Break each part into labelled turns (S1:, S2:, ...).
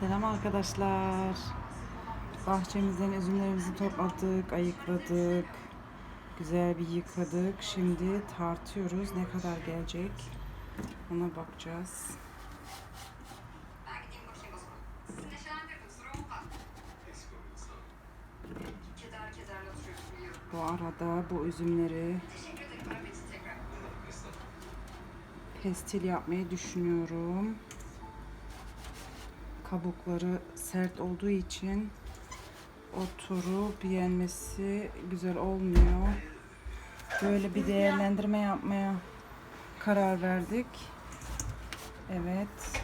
S1: Selam arkadaşlar. Bahçemizden üzümlerimizi topladık, ayıkladık. Güzel bir yıkadık. Şimdi tartıyoruz. Ne kadar gelecek? Ona bakacağız. Bu arada bu üzümleri pestil yapmayı düşünüyorum. Kabukları sert olduğu için oturup yenmesi güzel olmuyor. Böyle bir değerlendirme yapmaya karar verdik. Evet.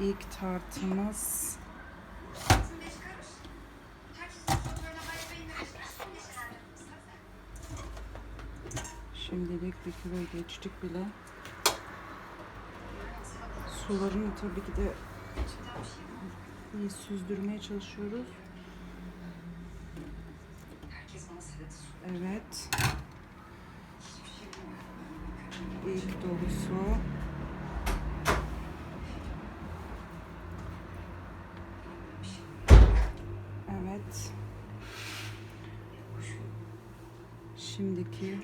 S1: İlk tartımız şimdilik bir kilo geçtik bile. Sularını tabii ki de iyi süzdürmeye çalışıyoruz. Evet.
S2: Şey.
S1: İlk dolusu. Evet. Şimdiki.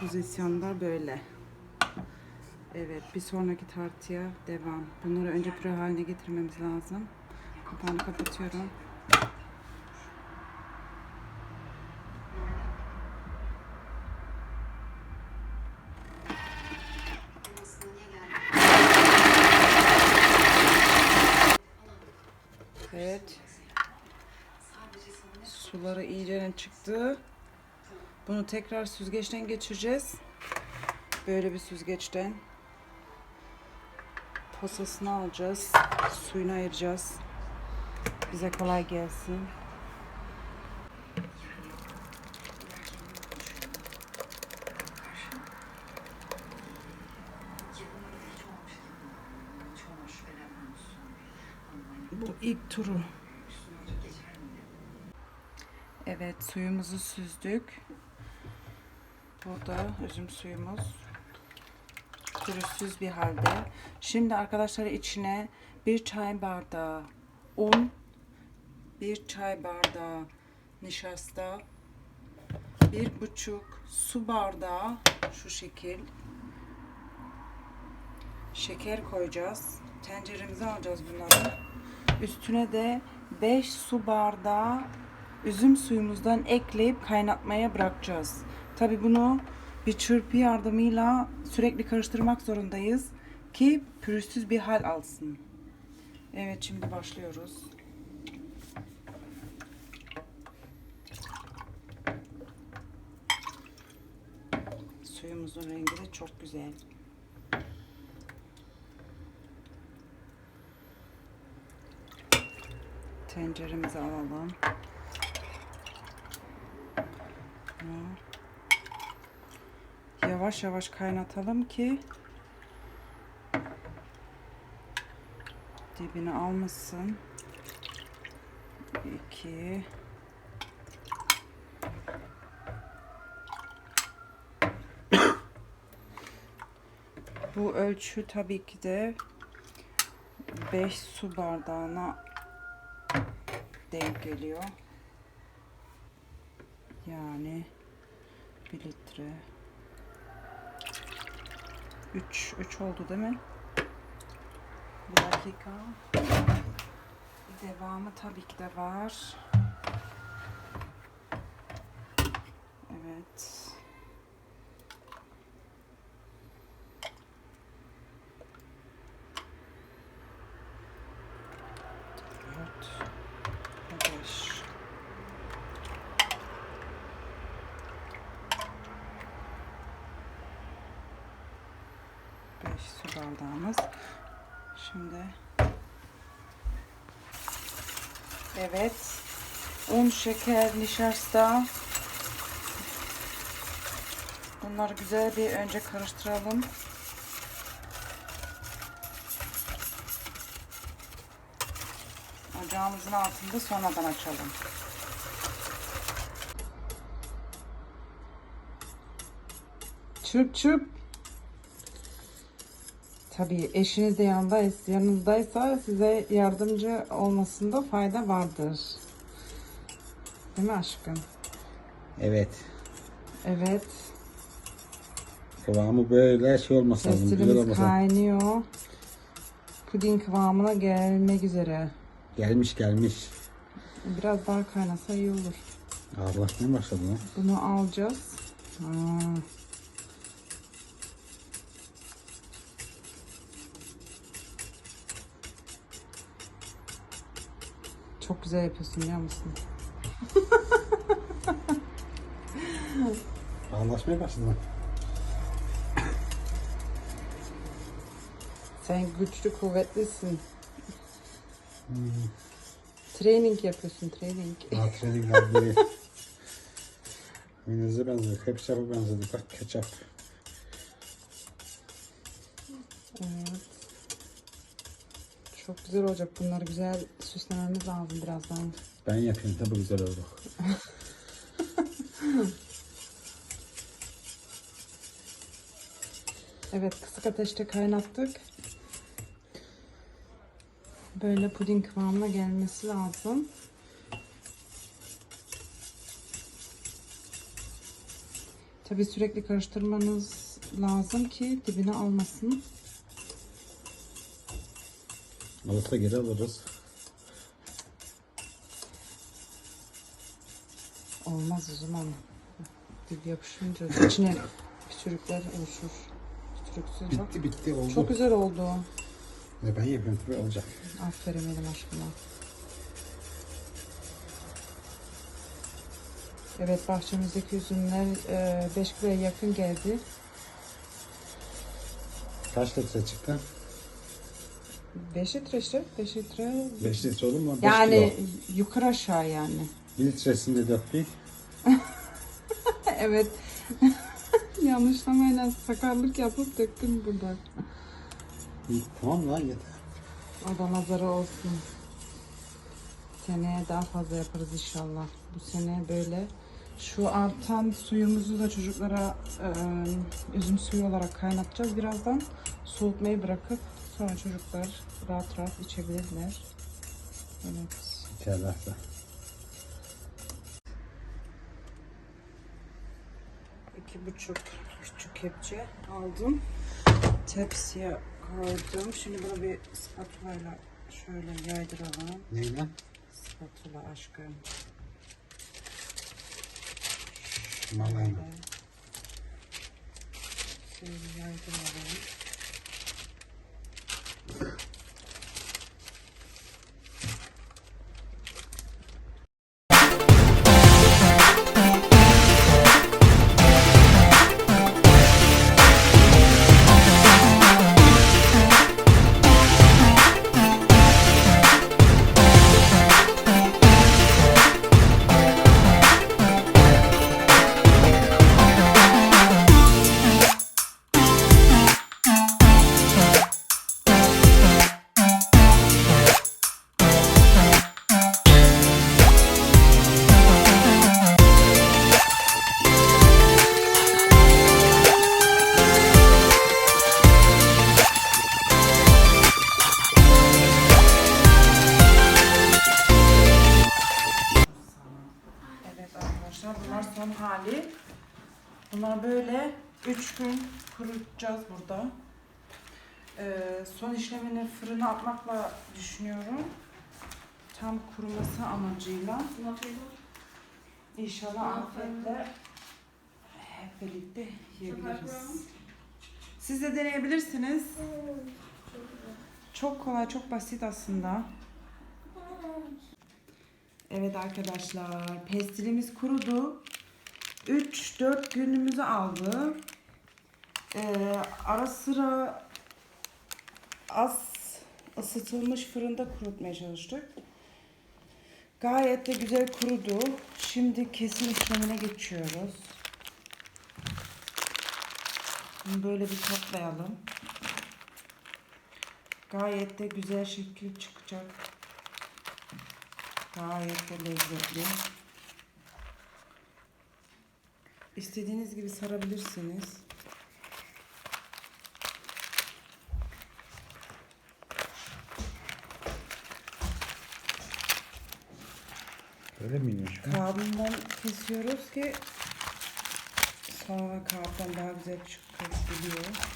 S1: Pozisyonda böyle. Evet, bir sonraki tartıya devam. Bunları önce püre haline getirmemiz lazım. Kapağını kapatıyorum. Evet, suları iyice çıktı. Bunu tekrar süzgeçten geçireceğiz. Böyle bir süzgeçten. Posasını alacağız. Suyunu ayıracağız. Bize kolay gelsin. Bu ilk turu. Evet suyumuzu süzdük. Burada üzüm suyumuz pürüzsüz bir halde. Şimdi arkadaşlar içine bir çay bardağı un, bir çay bardağı nişasta, bir buçuk su bardağı şu şekil şeker koyacağız. Tenceremize alacağız bunları. Üstüne de 5 su bardağı üzüm suyumuzdan ekleyip kaynatmaya bırakacağız. Tabi bunu bir çırpı yardımıyla sürekli karıştırmak zorundayız ki pürüzsüz bir hal alsın. Evet şimdi başlıyoruz. Suyumuzun rengi de çok güzel. Tenceremizi alalım. Bunu Yavaş yavaş kaynatalım ki dibini almasın. İki. Bu ölçü tabii ki de 5 su bardağına denk geliyor. Yani 1 litre. 3 3 oldu değil mi? Bir dakika. Devamı tabii ki de var. Evet. Dört. Beş. Beş su bardağımız. Şimdi Evet. Un, şeker, nişasta. Bunları güzel bir önce karıştıralım. Ocağımızın altında sonradan açalım. Çırp çırp. Tabii eşiniz de yanındaysa, yanınızdaysa size yardımcı olmasında fayda vardır. Değil mi aşkım?
S3: Evet.
S1: Evet.
S3: Kıvamı böyle şey olması lazım. Güzel lazım.
S1: kaynıyor. Puding kıvamına gelmek üzere.
S3: Gelmiş gelmiş.
S1: Biraz daha kaynasa iyi olur.
S3: Ağırlaşmaya başladı lan.
S1: Bunu alacağız. Ha. Çok güzel yapıyorsun biliyor musun?
S3: Ağırlaşmaya başladı lan.
S1: Sen güçlü kuvvetlisin. Training yapıyorsun training.
S3: Hatırlayın biri. Mineze benziyor. Ketçap'a benzedi. Bak ketçap.
S1: Çok güzel olacak. Bunları güzel süslememiz lazım birazdan.
S3: Ben yapayım da bu güzel oldu.
S1: Evet kısık ateşte kaynattık. Böyle puding kıvamına gelmesi lazım. Tabii sürekli karıştırmanız lazım ki dibine almasın.
S3: Alırsa geri alırız.
S1: Olmaz o zaman. Dib yapışınca içine püçürükler oluşur. Püçürüksüz bak.
S3: Bitti bitti oldu.
S1: Çok güzel oldu.
S3: Ne ben yapıyorum tabii olacak.
S1: Aferin benim aşkıma. Evet bahçemizdeki üzümler 5 kiloya yakın geldi.
S3: Kaç litre çıktı?
S1: 5 litre işte 5 litre.
S3: 5 litre olur mu? 5
S1: Yani
S3: kilo.
S1: yukarı aşağı yani.
S3: 1 litresinde döktük.
S1: evet. Yanlışlamayla sakarlık yapıp döktüm burada.
S3: İyi, Tamam lan yeter.
S1: O da nazarı olsun. Seneye daha fazla yaparız inşallah. Bu sene böyle şu artan suyumuzu da çocuklara e, üzüm suyu olarak kaynatacağız. Birazdan soğutmayı bırakıp sonra çocuklar rahat rahat içebilirler. Evet.
S3: İçerlerse.
S1: iki buçuk küçük kepçe aldım. Tepsiye koydum. Şimdi bunu bir spatula ile şöyle yaydıralım.
S3: Neyle?
S1: Spatula aşkım.
S3: Malayla.
S1: Şöyle yaydıralım. Arkadaşlar bunlar son hali. Bunlar böyle 3 gün kurutacağız burada. Ee, son işlemini fırına atmakla düşünüyorum. Tam kuruması amacıyla. İnşallah afiyetle hep birlikte yiyebiliriz. Siz de deneyebilirsiniz. Çok kolay, çok basit aslında. Evet arkadaşlar, pestilimiz kurudu. 3-4 günümüzü aldı. Ee, ara sıra az ısıtılmış fırında kurutmaya çalıştık. Gayet de güzel kurudu. Şimdi kesim işlemine geçiyoruz. Bunu böyle bir toplayalım. Gayet de güzel şekil çıkacak. Gayet de lezzetli. İstediğiniz gibi sarabilirsiniz.
S3: Öyle mi
S1: iniyor? Kabından kesiyoruz ki sonra kabdan daha güzel çıkabiliyor.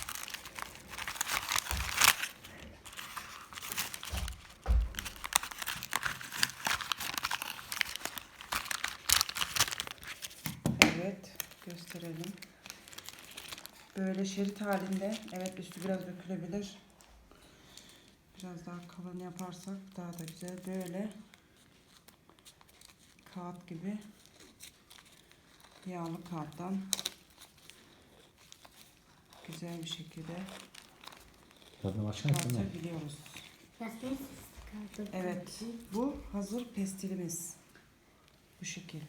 S1: Böyle şerit halinde. Evet, üstü biraz dökülebilir. Biraz daha kalın yaparsak daha da güzel. Böyle kağıt gibi yağlı kağıttan güzel bir şekilde
S3: de.
S1: tartabiliyoruz. Evet, bu hazır pestilimiz. Bu şekil.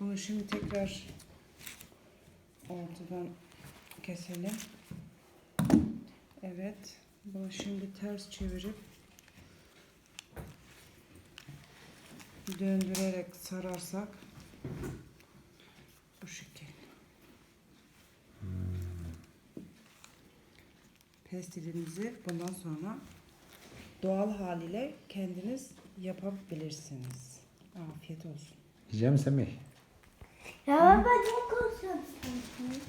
S1: Bunu şimdi tekrar ortadan keselim. Evet, bunu şimdi ters çevirip döndürerek sararsak bu şekil. Pestilimizi bundan sonra doğal haliyle kendiniz yapabilirsiniz. Afiyet olsun.
S3: Yiyecek misin Semih?
S4: Ya baba çok konuşuyorsun.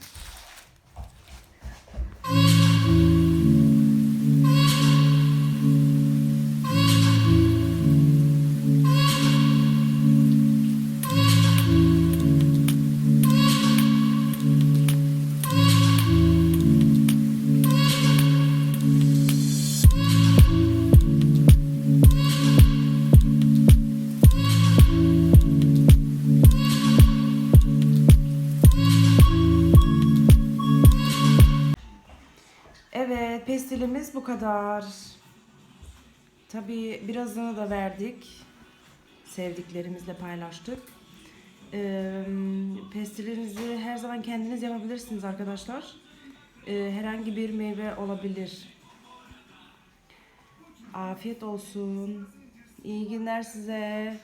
S1: Evet, pestilimiz bu kadar. Tabii birazını da verdik. Sevdiklerimizle paylaştık. Ee, pestilinizi her zaman kendiniz yapabilirsiniz arkadaşlar. Ee, herhangi bir meyve olabilir. Afiyet olsun. İyi günler size.